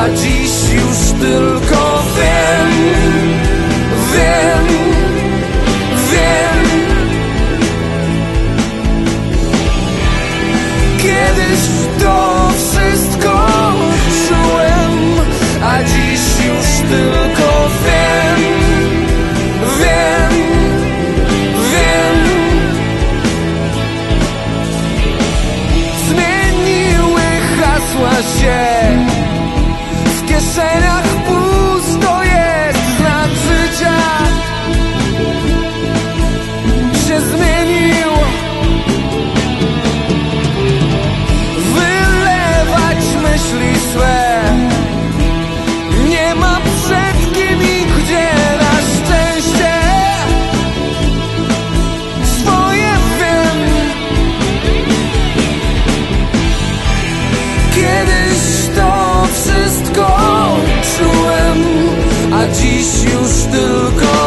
a dziś już tylko a dziś już tylko